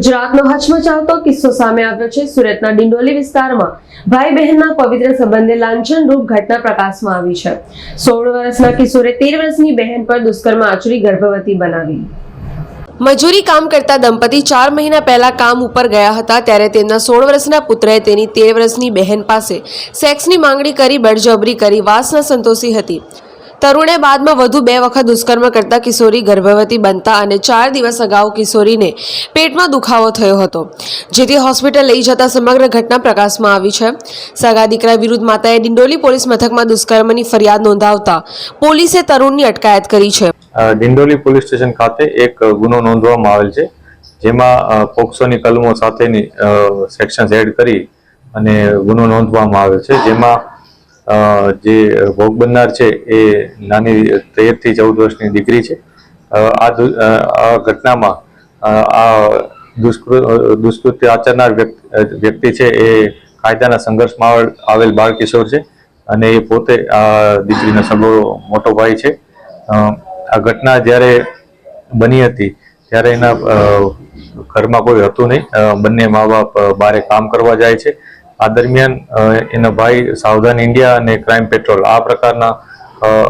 ગુજરાતનો હચમચાવતો કિસ્સો સામે આવ્યો છે. સુરતના ડિંડોલી વિસ્તારમાં ભાઈ બહેનના પવિત્ર સંબંધે લાંછનરૂપ ઘટના પ્રકાશમાં આવી છે. સોળ વર્ષના કિશોરે તેર વર્ષની બહેન પર દુષ્કર્મ આચરી ગર્ભવતી બનાવી. મજૂરી કામ કરતા દંપતી ચાર મહિના પહેલા કામ ઉપર ગયા હતા ત્યારે તેમના સોળ વર્ષના પુત્રએ તેની તેર વર્ષની બહેન પાસે સેક્સની માંગણી કરી બળજબરી કરી. વાસના સંતોષી હતી. તરુણે બાદમાં વધુ બે વખત દુષ્કર્મ કરતા કિશોરી ગર્ભવતી બનતા અને ચાર દિવસ અગાઉ કિશોરીને પેટમાં દુખાવો થયો હતો, જેથી હોસ્પિટલ લઈ જતા સમગ્ર ઘટના પ્રકાશમાં આવી છે. સગા દીકરા વિરુદ્ધ માતાએ ડિંડોલી પોલીસ મથકમાં દુષ્કર્મની ફરિયાદ નોંધાવતા પોલીસે તરુણની અટકાયત કરી છે. દિંડોલી પોલીસ સ્ટેશન ખાતે એક ગુનો નોંધવામાં આવેલ છે, જેમાં પોક્સોની કલમો સાથેની સેક્શન્સ એડ કરી અને ગુનો નોંધવામાં આવેલ છે, જેમાં જે ભોગ બનનાર છે એ નાની તેરથી ચૌદ વર્ષની દીકરી છે. આ ઘટનામાં આ દુષ્કૃ દુષ્કૃત્ય આચરનાર વ્યક્તિ છે એ કાયદાના સંઘર્ષમાં આવેલ બાળ કિશોર છે અને એ પોતે આ દીકરીનો સગો મોટો ભાઈ છે. આ ઘટના જ્યારે બની હતી, ત્યારે એના ઘરમાં કોઈ હતું નહીં. બંને મા બાપ બારે કામ કરવા જાય છે. આ દરમિયાન એના ભાઈ સાવધાન ઇન્ડિયા અને ક્રાઇમ પેટ્રોલ આ પ્રકારના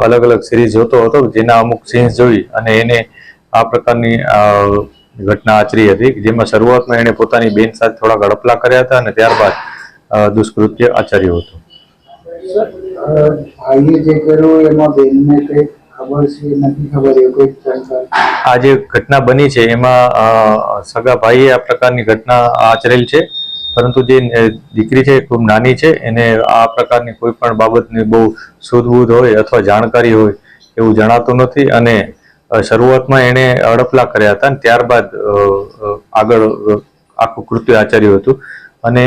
અલગ અલગ સિરીઝ જોતો હતો જેના અમુક સીન્સ જોઈ અને એને આ પ્રકારની ઘટના આચરી હતી જેમાં શરૂઆતમાં એણે પોતાની બેન સાથે થોડા ગડપલા કર્યા હતા અને ત્યારબાદ દુષ્કૃત્ય આચર્યું હતું. આ જે ઘટના બની છે એમાં સગા ભાઈએ આ પ્રકારની ઘટના આચરેલ છે. પરંતુ જે દીકરી છે ખૂબ નાની છે, એને આ પ્રકારની કોઈ પણ બાબતની બહુ સૂઝબૂઝ હોય અથવા જાણકારી હોય એવું જણાતું નથી અને શરૂઆતમાં એણે અડપલા કર્યા હતા ત્યારબાદ આગળ આખું કૃત્ય આચર્યું હતું. અને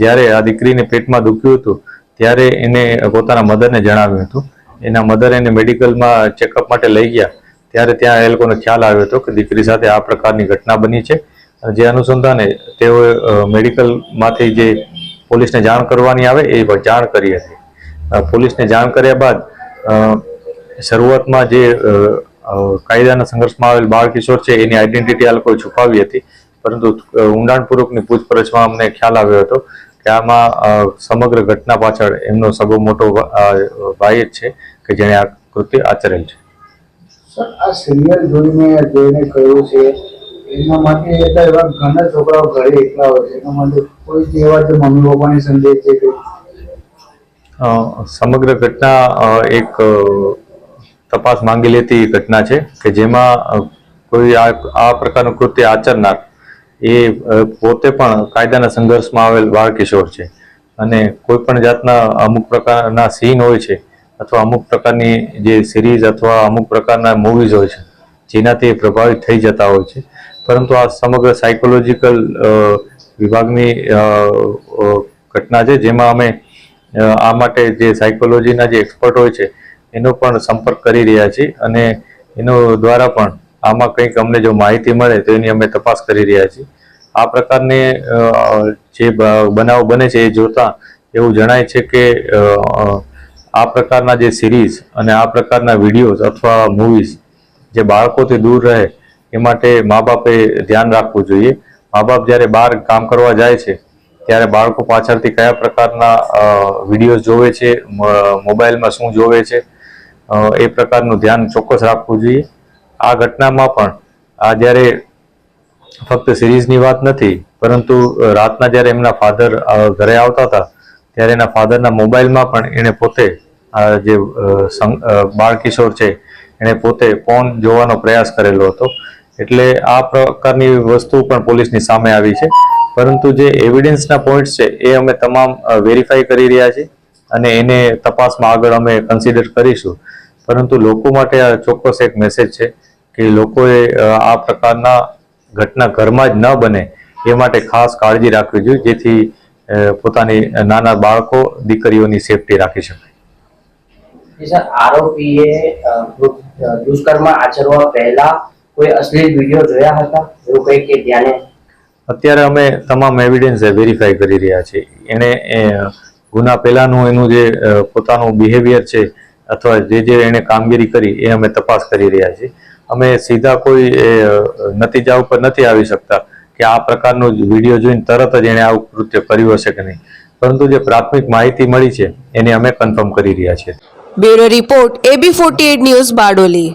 જ્યારે આ દીકરીને પેટમાં દુખ્યું હતું, ત્યારે એને પોતાના મધરને જણાવ્યું હતું. એના મધર એને મેડિકલમાં ચેકઅપ માટે લઈ ગયા. ત્યારે ત્યાં એ લોકોને ખ્યાલ આવ્યો હતો કે દીકરી સાથે આ પ્રકારની ઘટના બની છે. જે અનુસંધાને તેઓએ મેડિકલમાંથી જે પોલીસને જાણ કરવાની આવે એ જાણ કરી હતી. પોલીસને જાણ કર્યા બાદ શરૂઆતમાં જે કાયદાના સંઘર્ષમાં આવેલ બાળ કિશોર છે એની આઈડેન્ટિટી આ લોકોએ છુપાવી હતી. પરંતુ ઊંડાણપૂર્વકની પૂછપરછમાં અમને ખ્યાલ આવ્યો હતો કે આમાં સમગ્ર ઘટના પાછળ એમનો સગો મોટો ભાઈ છે કે જેણે આ કૃત્ય આચરેલ છે. સર, આ સિરિયલ જોઈને જોઈને કહ્યું છે એના માટે એટલા એવા ઘણા છોકરાઓ ઘરે એકલા હોય છે. એના માટે કોઈ એવા જે મમ્મી પપ્પાને સંદેશ છે કે સમગ્ર ઘટના એક તપાસ માંગી લેતી ઘટના છે કે જેમાં કોઈ આ આ પ્રકારનું કૃત્ય આચરનાર એ પોતે પણ કાયદાના સંઘર્ષમાં આવેલ બાળ કિશોર છે. અને કોઈ પણ જાતના અમુક પ્રકારના સીન હોય છે અથવા અમુક પ્રકારની જે સિરીઝ અથવા અમુક પ્રકારના મૂવીઝ હોય છે, જેનાથી પ્રભાવિત થઈ જતા હોય છે. પરંતુ આ સમગ્ર સાયકોલોજીકલ વિભાગની ઘટના છે, જેમાં અમે આ માટે જે સાયકોલોજીના જે એક્સપર્ટ હોય છે, એનો પણ સંપર્ક કરી રહ્યા છીએ અને એનો દ્વારા પણ આમાં કંઈક અમને જો માહિતી મળે તો એની અમે તપાસ કરી રહ્યા છીએ. આ પ્રકારની જે બનાવ બને છે એ જોતા એવું જણાય છે કે આ પ્રકારના જે સિરીઝ અને આ પ્રકારના વિડીયોઝ અથવા મૂવીઝ જે બાળકોથી દૂર રહે એ માટે મા બાપે ધ્યાન રાખવું જોઈએ. મા બાપ જ્યારે બહાર કામ કરવા જાય છે, ત્યારે બાળકો પાછળથી કયા પ્રકારના વિડીયોઝ જોવે છે મોબાઈલમાં શું જોવે છે એ પ્રકારનું ધ્યાન ચોક્કસ રાખવું જોઈએ. આ ઘટનામાં પણ, આ જ્યારે ફક્ત સિરીઝની વાત નથી, પરંતુ રાતના જ્યારે એમના ફાધર ઘરે આવતા હતા, ત્યારે એના ફાધરના મોબાઈલમાં પણ એણે પોતે આ જે બાળકિશોર બાળ કિશોર છે, એણે પોતે ફોન જોવાનો પ્રયાસ કરેલો હતો. એટલે આ પ્રકારની વસ્તુ પણ પોલીસની સામે આવી છે. પરંતુ જે એવિડન્સના પોઈન્ટ્સ છે, એ અમે તમામ વેરીફાઈ કરી રહ્યા છીએ અને એને તપાસમાં આગળ અમે કન્સિડર કરીશું. પરંતુ લોકો માટે આ ચોક્કસ એક મેસેજ છે કે લોકોએ આ પ્રકારના ઘટના ઘરમાં જ ન બને એ માટે ખાસ કાળજી રાખવી જોઈએ, જેથી પોતાની નાના બાળકો, દીકરીઓની સેફટી રાખી શકાય. આરોપીએ દુષ્કર્મ આચરવા પહેલા કોઈ અશ્લીલ વીડિયો જોયા હતા? એવું કંઈ કે ધ્યાને અત્યારે અમે તમામ એવિડન્સ વેરીફાઈ કરી રહ્યા છીએ. એણે એ, ગુના પહેલાનું એનું જે પોતાનું બિહેવિયર છે અથવા જે જે એણે કામગીરી કરી એ અમે તપાસ કરી રહ્યા છીએ. અમે સીધા કોઈ એ, નતીજા ઉપર નથી આવી શકતા કે આ પ્રકારનો વીડિયો જોઈને તરત જ એણે આવું કૃત્ય કર્યું હશે કે નહીં. પરંતુ જે પ્રાથમિક માહિતી મળી છે એને અમે કન્ફર્મ કરી રહ્યા છીએ. Bureau report AB forty news Bardoli.